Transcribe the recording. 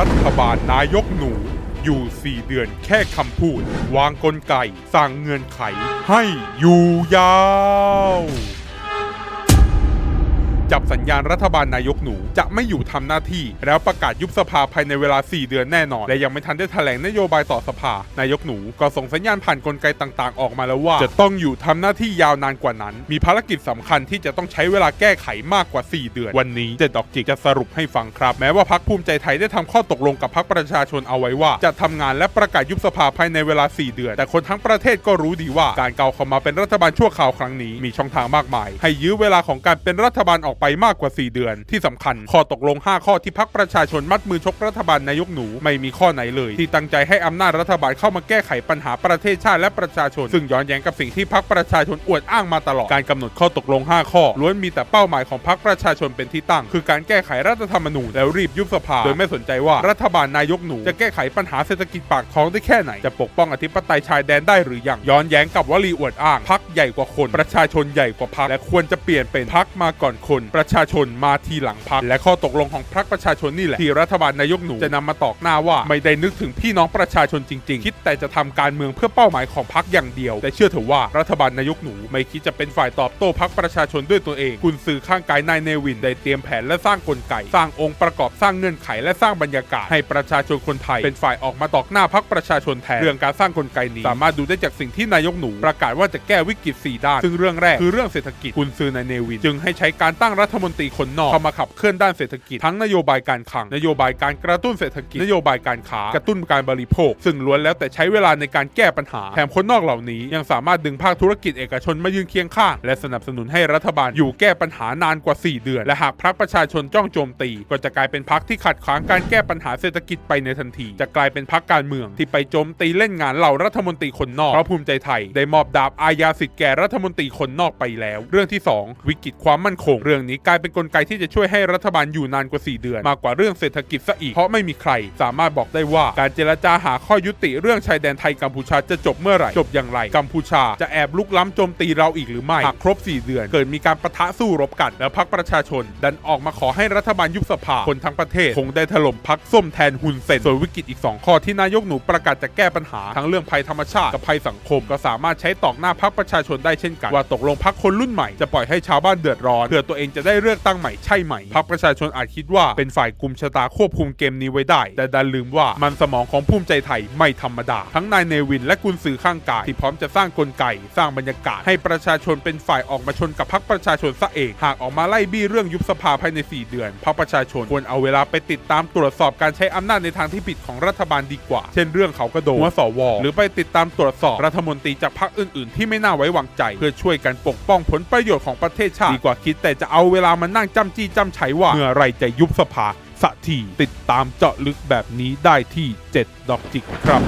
รัฐบาลนายกหนู อยู่ 4 เดือนแค่คำพูด วางกลไก สั่งเงื่อนไขให้อยู่ยาว จับสัญญาณรัฐบาลนายกหนู จะไม่อยู่ทำหน้าที่ แล้วประกาศยุบสภาภายในเวลา 4 เดือนแน่นอน และยังไม่ทันได้แถลงนโยบายต่อสภา นายกหนูก็ส่งสัญญาณผ่านกลไกต่างๆ ออกมาแล้วว่า จะต้องอยู่ทำหน้าที่ยาวนานกว่านั้น มีภารกิจสำคัญที่จะต้องใช้เวลาแก้ไขมากกว่า 4 เดือน วันนี้เจ็ดดอกจิกจะสรุปให้ฟังครับ แม้ว่าพักภูมิใจไทยได้ทำข้อตกลงกับพักประชาชนเอาไว้ว่า จะทำงานและประกาศยุบสภาภายในเวลา 4 เดือน แต่คนทั้งประเทศก็รู้ดีว่าการเกาเข้ามาเป็นรัฐบาลชั่วคราวครั้งนี้มีช่องทางมากมาย ให้ยื้อเวลาของการเป็นรัฐบาลออกไปมากกว่า 4 เดือน ที่สำคัญ ข้อตกลง 5 ข้อที่พักประชาชนมัดมือชกรัฐบาลนายกหนูไม่มีข้อไหนเลย ที่ตั้งใจให้อำนาจรัฐบาลเข้ามาแก้ไขปัญหาประเทศชาติและประชาชน ซึ่งย้อนแย้งกับสิ่งที่พักประชาชนอวดอ้างมาตลอดการกำหนดข้อตกลง 5 ข้อล้วนมีแต่เป้าหมายของพักประชาชนเป็นที่ตั้ง คือการแก้ไขรัฐธรรมนูญแล้วรีบยุบสภาโดยไม่สนใจว่ารัฐบาลนายกหนู จะแก้ไขปัญหาเศรษฐกิจปากท้องได้แค่ไหนจะปกป้องอธิปไตยชายแดนได้หรือยังย้อนแย้งกับวลีอวดอ้างพักใหญ่กว่าคน ประชาชนใหญ่กว่าพักและควรจะเปลี่ยนเป็นพักมาก่อนคนประชาชนมาทีหลังพักและข้อตกลงของพรรคประชาชนนี่แหละที่รัฐบาลนายกหนูจะนำมาตอกหน้าว่าไม่ได้นึกถึงพี่น้องประชาชนจริง ๆ คิดแต่จะทำการเมืองเพื่อเป้าหมายของพรรคอย่างเดียว แต่เชื่อเถอะว่ารัฐบาลนายกหนู ไม่คิดจะเป็นฝ่ายตอบโต้พรรคประชาชนด้วยตัวเอง คุณสื่อข้างกายนายเนวินได้เตรียมแผนและสร้างกลไก สร้างองค์ประกอบสร้างเงื่อนไขและสร้างบรรยากาศ ให้ประชาชนคนไทย เป็นฝ่ายออกมาตอกหน้าพรรคประชาชนแทนเรื่องการสร้างกลไกนี้ สามารถดูได้จากสิ่งที่นายกหนู ประกาศว่าจะแก้วิกฤต4ด้านซึ่งเรื่องแรกคือเรื่องเศรษฐกิจคุณซื้อนายเนวิน จึงให้ใช้การตั้งงรัฐมนตรีคนนอกเข้ามาขับเคลื่อนด้านเศรษฐกิจทั้งนโยบายการคลังนโยบายการกระตุ้นเศรษฐกิจนโยบายการค้ากระตุ้นการบริโภค ซึ่งล้วนแล้วแต่ใช้เวลาในการแก้ปัญหา แถมคนนอกเหล่านี้ยังสามารถดึงภาคธุรกิจเอกชนมายืนเคียงข้าง และสนับสนุนให้รัฐบาลอยู่แก้ปัญหานานกว่า 4 เดือน และหากพรรคประชาชนจ้องโจมตี ก็จะกลายเป็นพรรคที่ขัดขวางการแก้ปัญหาเศรษฐกิจไปในทันที จะกลายเป็นพรรคการเมืองที่ไปโจมตีเล่นงานเหล่ารัฐมนตรีคนนอกเพราะภูมิใจไทย ได้มอบดาบอาญาสิทธิ์แก่รัฐมนตรีคนนอกไปแล้ว เรื่องที่ 2 วิกฤตความมั่นคงเรื่องนี้กลายเป็นกลไกที่จะช่วยให้รัฐบาลอยู่นานกว่า 4 เดือน มากกว่าเรื่องเศรษฐกิจซะอีก เพราะไม่มีใคร สามารถบอกได้ว่าการเจรจาหาข้อยุติเรื่องชายแดนไทยกัมพูชาจะจบเมื่อไหร่ จบอย่างไร กัมพูชาจะแอบลุกล้ำโจมตีเราอีกหรือไม่หากครบ 4 เดือน เกิดมีการประทะสู้รบกัน แล้วพรรคประชาชน ดันออกมาขอให้รัฐบาลยุบสภาคนทั้งประเทศ คงได้ถล่มพรรคส้มแทนฮุนเซนส่วนวิกฤตอีก 2 ข้อที่นายกหนูประกาศจะแก้ปัญหาทั้งเรื่องภัยธรรมชาติกับภัยสังคม ก็สามารถใช้ตอกหน้าพรรคประชาชนได้เช่นกันว่าตกลงพรรคคนรุ่นใหม่จะปล่อยให้ชาวบ้านเดือดร้อนเพื่อตัวเองจะได้เลือกตั้งใหม่ใช่ไหมพรรคประชาชนอาจคิดว่าเป็นฝ่ายกลุ่มชะตาควบคุมเกมนี้ไว้ได้ แต่ดันลืมว่ามันสมองของภูมิใจไทยไม่ธรรมดา ทั้งนายเนวินและกุนซือข้างกายที่พร้อมจะสร้างกลไก สร้างบรรยากาศให้ประชาชนเป็นฝ่ายออกมาชนกับพรรคประชาชนซะเองหากออกมาไล่บี้เรื่องยุบสภาภายใน 4 เดือนพรรคประชาชนควรเอาเวลาไปติดตามตรวจสอบการใช้อำนาจในทางที่ผิดของรัฐบาลดีกว่า เช่นเรื่องเขากระโดดหัวสวหรือไปติดตามตรวจสอบรัฐมนตรีจากพรรคอื่นๆ ที่ไม่น่าไว้วางใจ เพื่อช่วยกันปกป้องผลประโยชน์ของประเทศชาติดีกว่าคิดแต่จะเอาเอาเวลามานั่งจำจี้จำไฉว่าเมื่อไรจะยุบสภาสักทีติดตามเจาะลึกแบบนี้ได้ที่ 7 ดอกจิกครับ